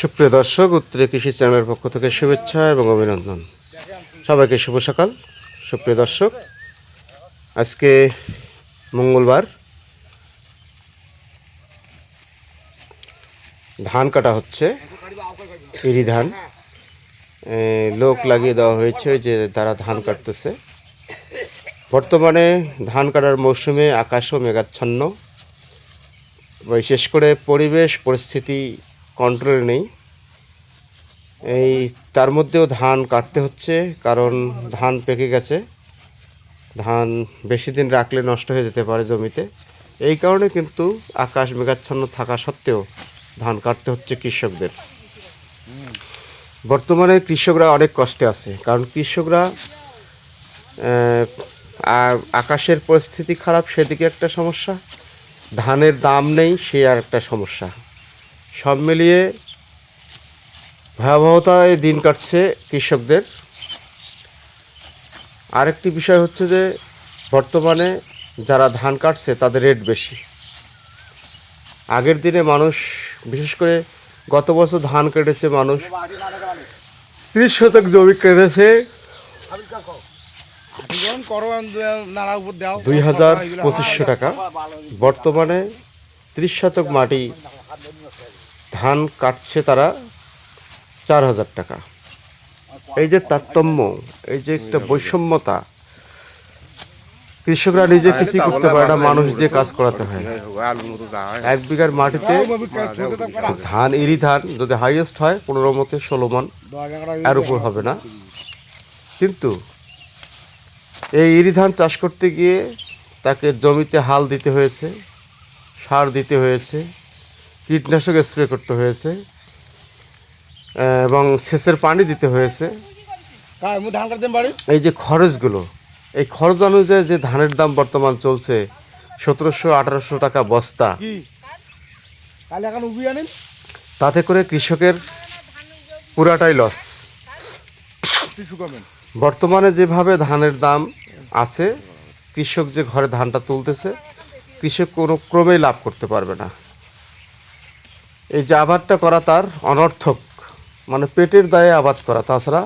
সুপ্রিয় দর্শক, উত্তরে কৃষি চ্যানেলের পক্ষ থেকে শুভেচ্ছা এবং অভিনন্দন। সবাইকে শুভ সকাল। সুপ্রিয় দর্শক, আজকে মঙ্গলবার। ধান কাটা হচ্ছে, ইরি ধান। লোক লাগিয়ে দেওয়া হয়েছে যে তারা ধান কাটতেছে। বর্তমানে ধান কাটার মৌসুমে আকাশও মেঘাচ্ছন্ন। বিশেষ করে পরিবেশ, পরিস্থিতি কন্ট্রোলে নেই। এই, তার মধ্যেও ধান কাটতে হচ্ছে, কারণ ধান পেকে গেছে। ধান বেশি দিন রাখলে নষ্ট হয়ে যেতে পারে জমিতে। এই কারণে কিন্তু আকাশ মেঘাচ্ছন্ন থাকা সত্ত্বেও ধান কাটতে হচ্ছে কৃষকদের। বর্তমানে কৃষকরা অনেক কষ্টে আছে, কারণ কৃষকরা আকাশের পরিস্থিতি খারাপ, সেদিকে একটা সমস্যা। ধানের দাম নেই, সে আর একটা সমস্যা। সব মিলিয়ে ভয়াবহতায় দিন কাটছে কৃষকদের। আরেকটি বিষয় হচ্ছে যে, বর্তমানে যারা ধান কাটছে, তাদের রেট বেশি। আগের দিনে মানুষ, বিশেষ করে গত বছর ধান কেটেছে মানুষ ত্রিশ শতক জমি কেটেছে। দুই হাজার পঁচিশশো টাকা। বর্তমানে ত্রিশ শতক মাটি ধান কাটছে তারা চার হাজার টাকা। এই যে তারতম্য, এই যে একটা বৈষম্যতা, কৃষকরা নিজে কৃষি করতে পারে না, মানুষ দিয়ে কাজ করাতে হয়। এক বিঘার মাটিতে ধান, ইরি ধান যদি হাইয়েস্ট হয়, পনেরো মতে ষোলো মন, এর উপর হবে না। কিন্তু এই ইরি ধান চাষ করতে গিয়ে তাকে জমিতে হাল দিতে হয়েছে, সার দিতে হয়েছে কীটনাশক স্প্রে করতে হয়েছে এবং সেচের পানি দিতে হয়েছে। এই যে খরচগুলো এই খরচ অনুযায়ী যে ধানের দাম বর্তমান চলছে সতেরোশো আঠারোশো টাকা বস্তা। তাতে করে কৃষকের পুরাটাই লস বর্তমানে যেভাবে ধানের দাম আছে কৃষক যে ঘরে ধানটা তুলতেছে কৃষক কোনো ক্রমেই লাভ করতে পারবে না। এই যে আবাদটা করা তার অনর্থক মানে পেটের দায়ে আবাদ করা, তাছাড়া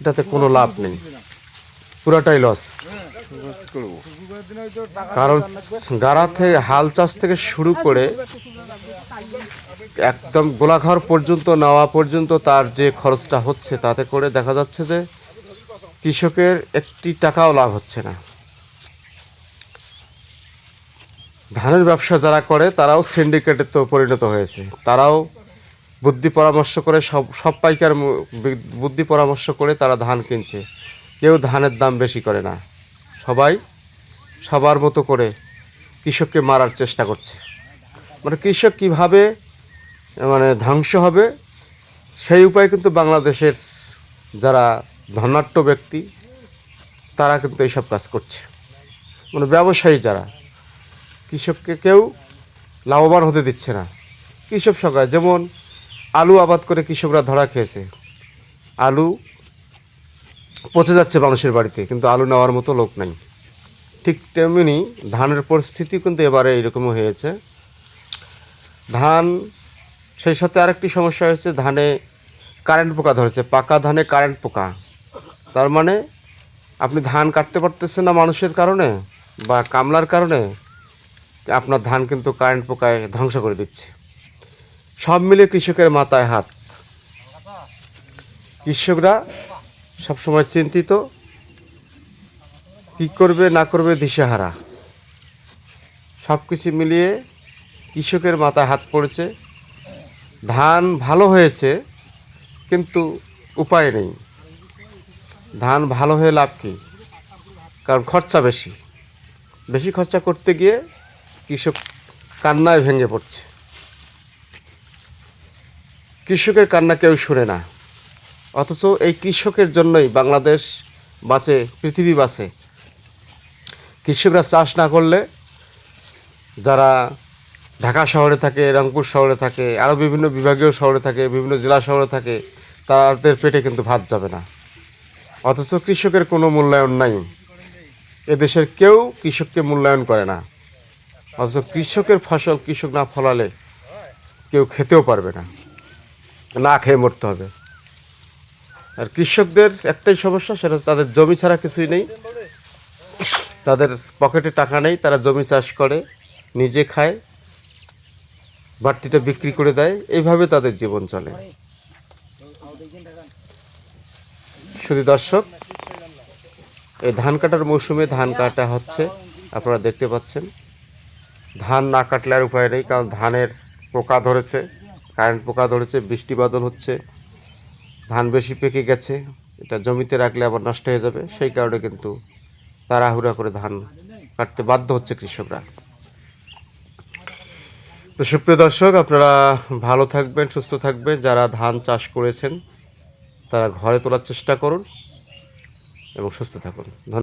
এটাতে কোনো লাভ নেই। পুরাটাই লস কারণ গাড়া থেকে হাল চাষ থেকে শুরু করে একদম গোলাঘর পর্যন্ত, নেওয়া পর্যন্ত তার যে খরচটা হচ্ছে, তাতে করে দেখা যাচ্ছে যে কৃষকের একটি টাকাও লাভ হচ্ছে না। ধানের ব্যবসা যারা করে, তারাও সিন্ডিকেটে তো পরিণত হয়েছে। তারাও বুদ্ধি পরামর্শ করে, সব সব পাইকার বুদ্ধি পরামর্শ করে তারা ধান কিনছে। কেউ ধানের দাম বেশি করে না। সবাই সবার মতো করে কৃষককে মারার চেষ্টা করছে। মানে কৃষক কীভাবে মানে ধ্বংস হবে, সেই উপায় কিন্তু বাংলাদেশের যারা ধনাঢ্য ব্যক্তি, তারা কিন্তু এইসব কাজ করছে। মানে ব্যবসায়ী যারা কৃষককে কেউ লাভবান হতে দিচ্ছে না। কৃষক সরকার যেমন আলু আবাদ করে কৃষকরা ধরা খেয়েছে। আলু পচে যাচ্ছে মানুষের বাড়িতে, কিন্তু আলু নেওয়ার মতো লোক নাই। ঠিক তেমনি ধানের পরিস্থিতি কিন্তু এবারে এরকমও হয়েছে। ধান, সেই সাথে আরেকটি সমস্যা হয়েছে, ধানে কারেন্ট পোকা ধরেছে, পাকা ধানে কারেন্ট পোকা। তার মানে আপনি ধান কাটতে পারতেছেন না মানুষের কারণে বা কামলার কারণে আপনার ধান কিন্তু কারেন্ট পোকায় ধ্বংস করে দিচ্ছে। সব মিলে কৃষকের মাথায় হাত। কৃষকরা সবসময় চিন্তিত, কী করবে, না করবে দিশেহারা। সব কিছু মিলিয়ে কৃষকের মাথায় হাত পড়েছে। ধান ভালো হয়েছে, কিন্তু উপায় নেই। ধান ভালো হয়ে লাভ কী? কারণ খরচা বেশি। বেশি খরচা করতে গিয়ে কৃষক কান্নায় ভেঙে পড়ছে। কৃষকের কান্না কেউ শুনে না। অথচ এই কৃষকের জন্যই বাংলাদেশ বাঁচে, পৃথিবী বাঁচে। কৃষকরা চাষ না করলে যারা ঢাকা শহরে থাকে, রংপুর শহরে থাকে আরও বিভিন্ন বিভাগীয় শহরে থাকে, বিভিন্ন জেলা শহরে থাকে, তাদের পেটে কিন্তু ভাত যাবে না। অথচ কৃষকের কোনো মূল্যায়ন নাই। এদেশের কেউ কৃষককে মূল্যায়ন করে না। অথচ কৃষকের ফসল কৃষক না ফলালে কেউ খেতেও পারবে না। না খেয়ে মরতে হবে। আর কৃষকদের একটাই সমস্যা, সেটা তাদের জমি ছাড়া কিছুই নেই। তাদের পকেটে টাকা নেই, তারা জমি চাষ করে, নিজে খায়, বাড়তিটা বিক্রি করে দেয়। এইভাবে তাদের জীবন চলে। শুধু দর্শক, এই ধান কাটার মৌসুমে ধান কাটা হচ্ছে, আপনারা দেখতে পাচ্ছেন। ধান না কাটলে আর উপায় নেই, কারণ ধানের পোকা ধরেছে কারেন্ট পোকা ধরেছে, বৃষ্টি বাদল হচ্ছে, ধান বেশি পেকে গেছে, এটা জমিতে রাখলে আবার নষ্ট হয়ে যাবে, সেই কারণে কিন্তু তাড়াহুড়া করে ধান কাটতে বাধ্য হচ্ছে কৃষকরা। তো সুপ্রিয় দর্শক, আপনারা ভালো থাকবেন, সুস্থ থাকবেন, যারা ধান চাষ করেছেন, তারা ঘরে তোলার চেষ্টা করুন এবং সুস্থ থাকুন। ধন্যবাদ।